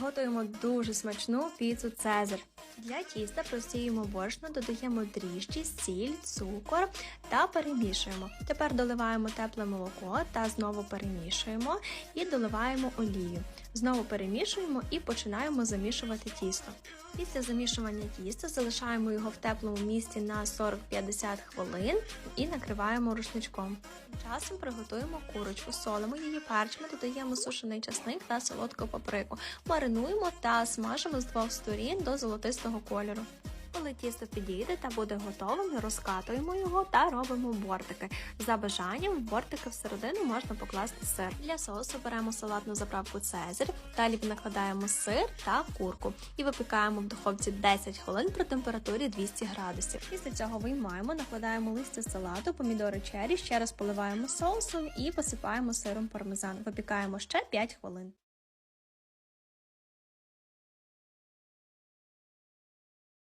Готуємо дуже смачну піцу Цезар. Для тіста просіємо борошно, додаємо дріжджі, сіль, цукор та перемішуємо. Тепер доливаємо тепле молоко та знову перемішуємо і доливаємо олію. Знову перемішуємо і починаємо замішувати тісто. Після замішування тіста залишаємо його в теплому місці на 40-50 хвилин і накриваємо рушничком. Часом приготуємо курочку, солимо її перчимо, додаємо сушений часник та солодку паприку. Маринуємо та смажимо з двох сторін до золотистого кольору. Коли тісто підійде та буде готовим, розкатуємо його та робимо бортики. За бажанням в бортики всередину можна покласти сир. Для соусу беремо салатну заправку Цезарь, далі накладаємо сир та курку і випікаємо в духовці 10 хвилин при температурі 200 градусів. Після цього виймаємо, накладаємо листя салату, помідори чері, ще раз поливаємо соусом і посипаємо сиром пармезан. Випікаємо ще 5 хвилин.